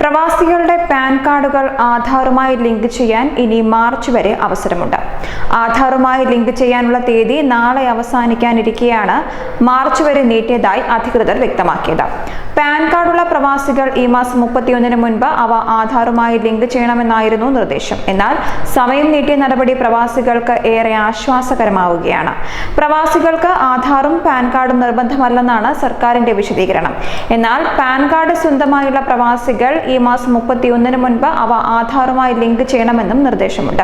പ്രവാസികളുടെ പാൻ കാർഡുകൾ ആധാറുമായി ലിങ്ക് ചെയ്യാൻ ഇനി മാർച്ച് വരെ അവസരമുണ്ട്. ആധാറുമായി ലിങ്ക് ചെയ്യാനുള്ള തീയതി നാളെ അവസാനിക്കാനിരിക്കെയാണ് മാർച്ച് വരെ നീട്ടിയതായി അധികൃതർ വ്യക്തമാക്കിയത്. പാൻ കാർഡുള്ള പ്രവാസികൾ ഈ മാസം മുപ്പത്തിയൊന്നിന് മുൻപ് അവ ആധാറുമായി ലിങ്ക് ചെയ്യണമെന്നായിരുന്നു നിർദ്ദേശം. എന്നാൽ സമയം നീട്ടിയ നടപടി പ്രവാസികൾക്ക് ഏറെ ആശ്വാസകരമാവുകയാണ്. പ്രവാസികൾക്ക് ആധാറും പാൻ കാർഡും നിർബന്ധമല്ലെന്നാണ് സർക്കാരിന്റെ വിശദീകരണം. എന്നാൽ പാൻ കാർഡ് സ്വന്തമായുള്ള പ്രവാസികൾ ഈ മാസം മുപ്പത്തിയൊന്നിന് മുൻപ് അവ ആധാറുമായി ലിങ്ക് ചെയ്യണമെന്നും നിർദ്ദേശമുണ്ട്.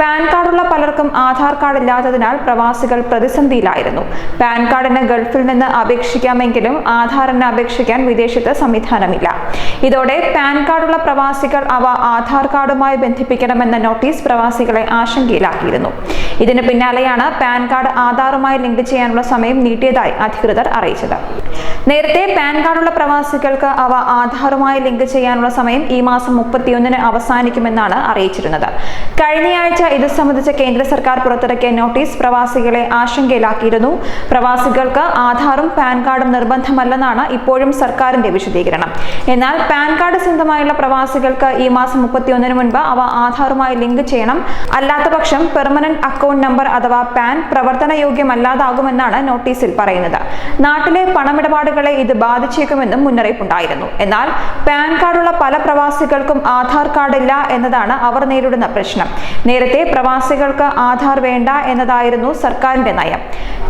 പാൻ കാർഡുള്ള പലർക്കും ആധാർ കാർഡ് ഇല്ലാത്തതിനാൽ പ്രവാസികൾ പ്രതിസന്ധിയിലായിരുന്നു. പാൻ കാർഡിന് ഗൾഫിൽ നിന്ന് അപേക്ഷിക്കാമെങ്കിലും ആധാറിന് അപേക്ഷിക്കാൻ വിദേശത്ത് സംവിധാനമില്ല. ഇതോടെ പാൻ കാർഡുള്ള പ്രവാസികൾ അവ ആധാർ കാർഡുമായി ബന്ധിപ്പിക്കണമെന്ന നോട്ടീസ് പ്രവാസികളെ ആശങ്കയിലാക്കിയിരുന്നു. ഇതിന് പിന്നാലെയാണ് പാൻ കാർഡ് ആധാറുമായി ലിങ്ക് ചെയ്യാനുള്ള സമയം നീട്ടിയതായി അധികൃതർ അറിയിച്ചത്. നേരത്തെ പാൻ കാർഡുള്ള പ്രവാസികൾക്ക് അവ ആധാറുമായി ലിങ്ക് ചെയ്യാനുള്ള സമയം ഈ മാസം മുപ്പത്തിയൊന്നിന് അവസാനിക്കുമെന്നാണ് അറിയിച്ചിരുന്നത്. കഴിഞ്ഞയാഴ്ച ഇത് സംബന്ധിച്ച കേന്ദ്ര സർക്കാർ പുറത്തിറക്കിയ നോട്ടീസ് പ്രവാസികളെ ആശങ്കയിലാക്കിയിരുന്നു. പ്രവാസികൾക്ക് ആധാറും പാൻ കാർഡും നിർബന്ധമല്ലെന്നാണ് ഇപ്പോഴും സർക്കാരിന്റെ വിശദീകരണം. എന്നാൽ പാൻ കാർഡ് സ്വന്തമായുള്ള പ്രവാസികൾക്ക് ഈ മാസം മുപ്പത്തിയൊന്നിന് മുൻപ് അവ ആധാറുമായി ലിങ്ക് ചെയ്യണം. അല്ലാത്ത പക്ഷം പെർമനന്റ് അക്കൗണ്ട് നമ്പർ അഥവാ പാൻ പ്രവർത്തനയോഗ്യമല്ലാതാകുമെന്നാണ് നോട്ടീസിൽ പറയുന്നത്. നാട്ടിലെ പണമിടപാടുകളെ ഇത് ബാധിച്ചേക്കുമെന്നും മുന്നറിയിപ്പുണ്ടായിരുന്നു. എന്നാൽ പാൻ കാർഡുള്ള പല പ്രവാസികൾക്കും ആധാർ കാർഡ് ഇല്ല എന്നതാണ് അവർ നേരിടുന്ന പ്രശ്നം. നേരത്തെ പ്രവാസികൾക്ക് ആധാർ വേണ്ട എന്നതായിരുന്നു സർക്കാരിന്റെ നയം.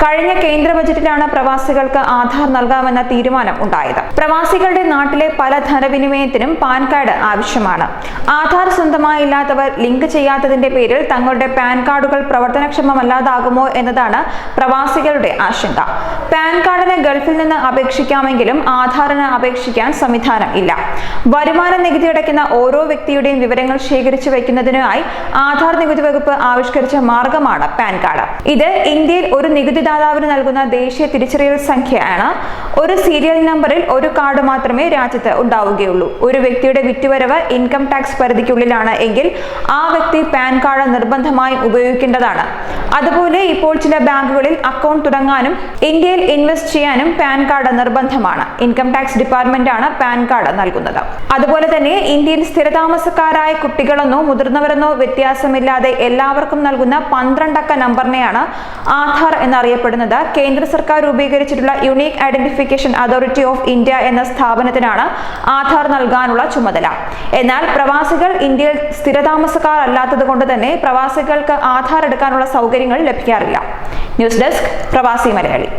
കഴിഞ്ഞ കേന്ദ്ര ബജറ്റിലാണ് പ്രവാസികൾക്ക് ആധാർ നൽകാമെന്ന തീരുമാനം ഉണ്ടായത്. പ്രവാസികളുടെ നാട്ടിലെ പല ധനവിനിമയത്തിനും പാൻ കാർഡ് ആവശ്യമാണ്. ആധാർ സ്വന്തമായില്ലാത്തവർ ലിങ്ക് ചെയ്യാത്തതിന്റെ പേരിൽ തങ്ങളുടെ പാൻ കാർഡുകൾ പ്രവർത്തനക്ഷമമല്ലാതാകുമോ എന്നതാണ് പ്രവാസികളുടെ ആശങ്ക. പാൻ കാർഡിന് ഗൾഫിൽ നിന്ന് അപേക്ഷിക്കാമെങ്കിലും ആധാറിന് അപേക്ഷിക്കാൻ സംവിധാനം ഇല്ല. വരുമാന നികുതി അടയ്ക്കുന്ന ഓരോ വ്യക്തിയുടെയും വിവരങ്ങൾ ശേഖരിച്ചു വയ്ക്കുന്നതിനായി ആധാർ നികുതി വകുപ്പ് ആവിഷ്കരിച്ച മാർഗമാണ് പാൻ കാർഡ്. ഇത് ഇന്ത്യയിൽ ഒരു നികുതിദാതാവിന് നൽകുന്ന ദേശീയ തിരിച്ചറിയൽ സംഖ്യയാണ്. ഒരു സീരിയൽ നമ്പറിൽ ഒരു കാർഡ് മാത്രമേ രാജ്യത്ത് ഉണ്ടാവുകയുള്ളൂ. ഒരു വ്യക്തിയുടെ വിറ്റുവരവ് ഇൻകം ടാക്സ് പരിധിക്കുള്ളിലാണ് എങ്കിൽ ആ വ്യക്തി പാൻ കാർഡ് നിർബന്ധമായും ഉപയോഗിക്കേണ്ടതാണ്. അതുപോലെ ഇപ്പോൾ ചില ബാങ്കുകളിൽ അക്കൗണ്ട് തുടങ്ങാനും ഇന്ത്യയിൽ ഇൻവെസ്റ്റ് ചെയ്യാനും പാൻ കാർഡ് നിർബന്ധമാണ്. ഇൻകം ടാക്സ് ഡിപ്പാർട്ട്മെന്റ് ആണ് പാൻ കാർഡ് നൽകുന്നത്. അതുപോലെ തന്നെ ഇന്ത്യയിൽ സ്ഥിരതാമസക്കാരായ കുട്ടികളെന്നോ മുതിർന്നവരെന്നോ വ്യത്യാസമില്ലാതെ എല്ലാവർക്കും നൽകുന്ന പന്ത്രണ്ടക്ക നമ്പറിനെയാണ് ആധാർ എന്നറിയപ്പെടുന്നത്. കേന്ദ്ര സർക്കാർ രൂപീകരിച്ചിട്ടുള്ള unique identification authority of India എന്ന സ്ഥാപനത്തിനാണ് ആധാർ നൽകാനുള്ള ചുമതല. എന്നാൽ പ്രവാസികൾ ഇന്ത്യയിൽ സ്ഥിരതാമസക്കാർ അല്ലാത്തത് കൊണ്ട് തന്നെ പ്രവാസികൾക്ക് ആധാർ എടുക്കാനുള്ള സൗകര്യങ്ങൾ ലഭിക്കാറില്ല. ന്യൂസ് ഡെസ്ക് പ്രവാസി മലയാളി.